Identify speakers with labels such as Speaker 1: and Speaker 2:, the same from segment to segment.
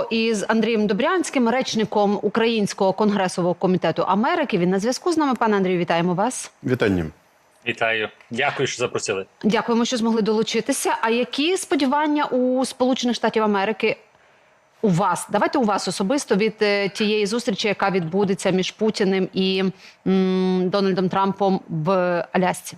Speaker 1: зв'язку із Андрієм Добрянським, речником Українського конгресового комітету Америки. Він на зв'язку з нами. Пане Андрію, вітаємо вас.
Speaker 2: Вітання.
Speaker 3: Вітаю, дякую, що запросили.
Speaker 1: Дякуємо, що змогли долучитися. А які сподівання у Сполучених Штатів Америки у вас? Давайте у вас особисто від е, тієї зустрічі, яка відбудеться між Путіним і м, Дональдом Трампом в Алясці.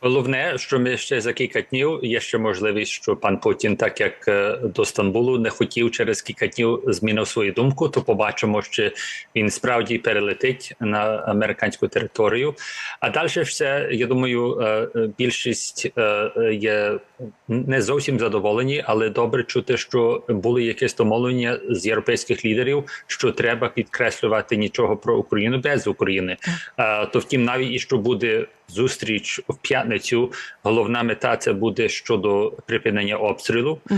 Speaker 3: Головне, що ми ще за кілька днів є ще можливість, що пан Путін, так як е, до Стамбулу не хотів через кілька днів змінив свою думку, то побачимо, що він справді перелетить на американську територію. А далі все, я думаю, е, е, більшість є не зовсім задоволені, але добре чути, що були якісь домовлення з європейських лідерів, що треба підкреслювати нічого про Україну без України. То втім, навіть і що буде зустріч в п'ятницю. Головна мета це буде щодо припинення обстрілу, е,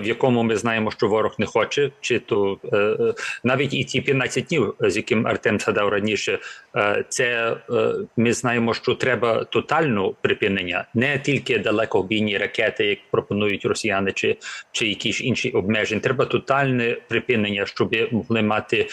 Speaker 3: в якому ми знаємо, що ворог не хоче, чи то е, навіть і ті 15 днів, з яким Артем згадав раніше, е, це ми знаємо, що треба тотальне припинення, не тільки далекобійні ракети, як пропонують росіяни, чи, чи якісь інші обмеження. Треба тотальне припинення, щоб могли мати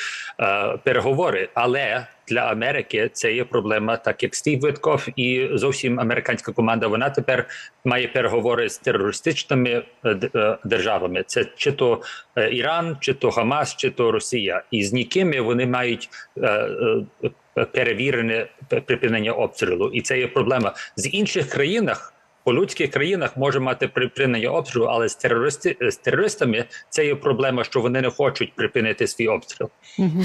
Speaker 3: переговори, але для Америки це є проблема, так як Стів Витков і зовсім американська команда. Вона тепер має переговори з терористичними е, е, державами. Це чи то е, Іран, чи то Хамас, чи то Росія, і з нікими вони мають. Перевірене припинення обстрілу, і це є проблема з інших країнах. По людських країнах може мати припинення обстрілу, але з терористи з терористами це є проблема, що вони не хочуть припинити свій обстріл.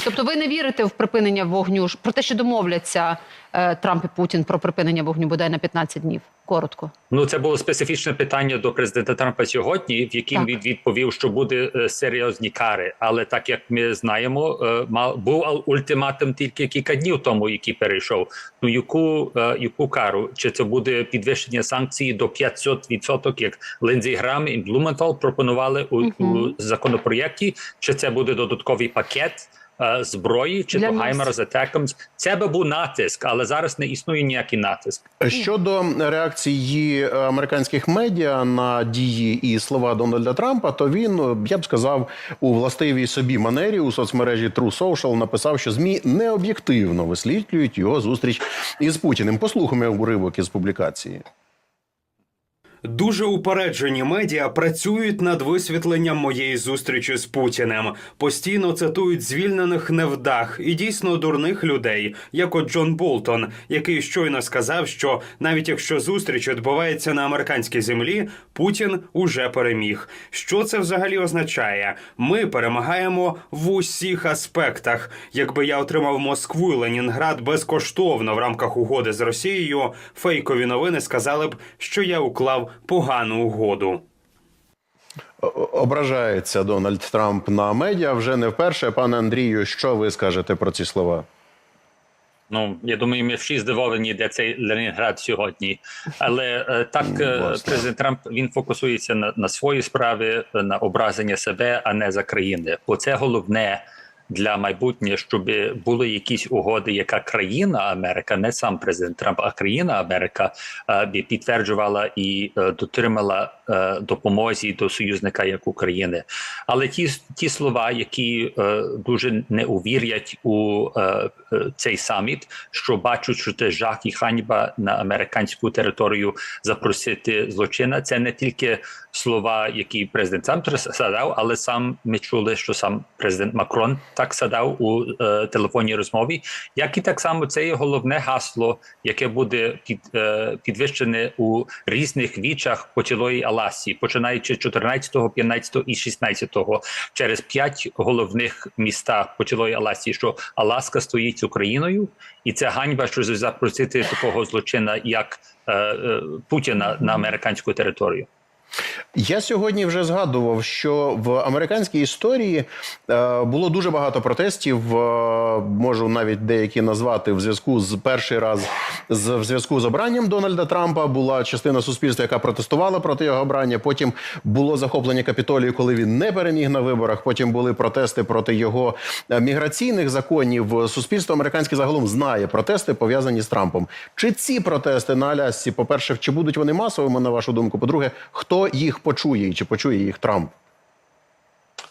Speaker 1: Тобто, ви не вірите в припинення вогню про те, що домовляться е, Трамп і Путін про припинення вогню бодай на 15 днів. Коротко.
Speaker 3: Ну, це було специфічне питання до президента Трампа сьогодні, в яким
Speaker 1: Так.
Speaker 3: він відповів, що буде е, серйозні кари. Але так як ми знаємо, е, мав був ультиматум тільки кілька днів тому, який перейшов. Ну яку е, яку кару? Чи це буде підвищення санкцій до 500%, як Линдзі Грам і Блументал пропонували у, у законопроєкті? Чи це буде додатковий пакет? Е, Зброї чи
Speaker 1: Для
Speaker 3: то. Хаймерс Атекамс, це би був натиск, але зараз не існує ніякий натиск.
Speaker 2: Щодо реакції американських медіа на дії і слова Дональда Трампа, то він я б сказав у властивій собі манері у соцмережі True Social написав, що змі необ'єктивно висвітлюють його зустріч із Путіним. Послухаємо уривок із публікації.
Speaker 4: Дуже упереджені медіа працюють над висвітленням моєї зустрічі з Путіним. Постійно цитують звільнених невдах і дійсно дурних людей, як от Джон Болтон, який щойно сказав, що навіть якщо зустріч відбувається на американській землі, Путін уже переміг. Що це взагалі означає? Ми перемагаємо в усіх аспектах. Якби я отримав Москву і Ленінград безкоштовно в рамках угоди з Росією, фейкові новини сказали б, що я уклав погану угоду.
Speaker 2: Ображається Дональд Трамп на медіа вже не вперше. Пане Андрію, що ви скажете про ці слова?
Speaker 3: Ну я думаю, ми всі здивовані, де цей Ленінград сьогодні. Але е, так е, президент Трамп він фокусується на, на свої справи, на образення себе, а не за країни. Бо це головне для майбутнього, щоб були якісь угоди, яка країна Америка, не сам президент Трамп, а країна Америка е, підтверджувала і е, дотримала е, допомозі до союзника як України. Але ті, ті слова, які дуже не увірять у цей саміт, що бачать, що це жах і ханьба на американську територію запросити злочина. Це не тільки слова, які президент сам садав, але сам ми чули, що сам президент Макрон так садав у е, телефонній розмові. Як і так само це є головне гасло, яке буде під, е, підвищене у різних вічах по цілої Аласі, починаючи з 14, 15 і 16 через п'ять головних міста по цілої Аласі, що Аласка стоїть з Україною, і це ганьба, що запросити такого злочина, як е, е, Путіна на американську територію.
Speaker 2: Я сьогодні вже згадував, що в американській історії е, було дуже багато протестів. е, можу навіть деякі назвати в зв'язку з перший раз в зв'язку з обранням Дональда Трампа. Була частина суспільства, яка протестувала проти його обрання. Потім було захоплення капітолію, коли він не переміг на виборах. Потім були протести проти його е, міграційних законів. Суспільство американське загалом знає протести пов'язані з Трампом. Чи ці протести на Алясці, по перше, чи будуть вони масовими на вашу думку? По-друге, хто їх почує і чи почує їх Трамп?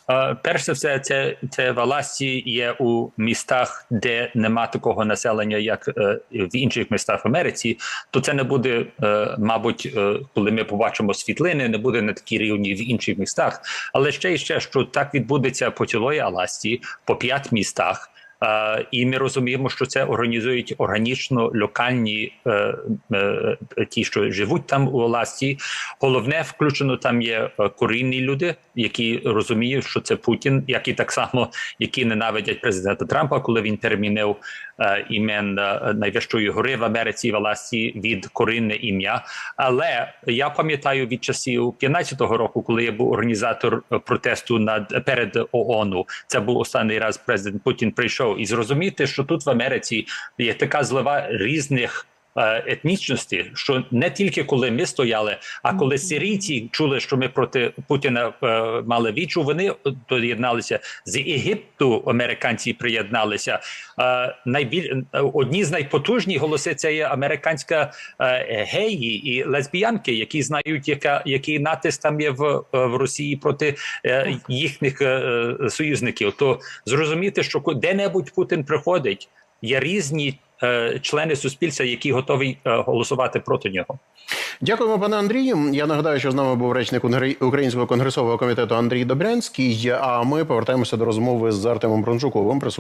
Speaker 3: Е, Перш за все, це, це в Аласці є у містах, де нема такого населення, як е, в інших містах Америці. То це не буде, е, мабуть, е, коли ми побачимо світлини, не буде на такій рівні в інших містах. Але ще і ще, що так відбудеться по цілої Аласці, по п'ять містах. Е, і ми розуміємо, що це організують органічно локальні е, е, ті, що живуть там у Аласці. Головне, включено там є корінні люди, які розуміють, що це Путін, які так само які ненавидять президента Трампа, коли він перемінив імен найвищої гори в Америці в Аласці від корінне ім'я. Але я пам'ятаю від часів 15-го року, коли я був організатор протесту над перед ООН. Це був останній раз президент Путін прийшов і зрозуміти, що тут в Америці є така злива різних. Е, Етнічності, що не тільки коли ми стояли, а коли сирійці чули, що ми проти Путіна е, мали вічу, вони доєдналися з Єгипту. Американці приєдналися. Е, найбіль одні з найпотужніших голоси це є американська геї і лесбіянки, які знають, яка який натиск там є в, в Росії проти їхніх союзників. То зрозуміти, що де-небудь Путін приходить, є різні. Е, Члени суспільства, які готові е, голосувати проти нього,
Speaker 2: Дякуємо, пане Андрію. Я нагадаю, що з нами був речник Українського конгресового комітету Андрій Добрянський. А ми повертаємося до розмови з Артемом Бронжуковим.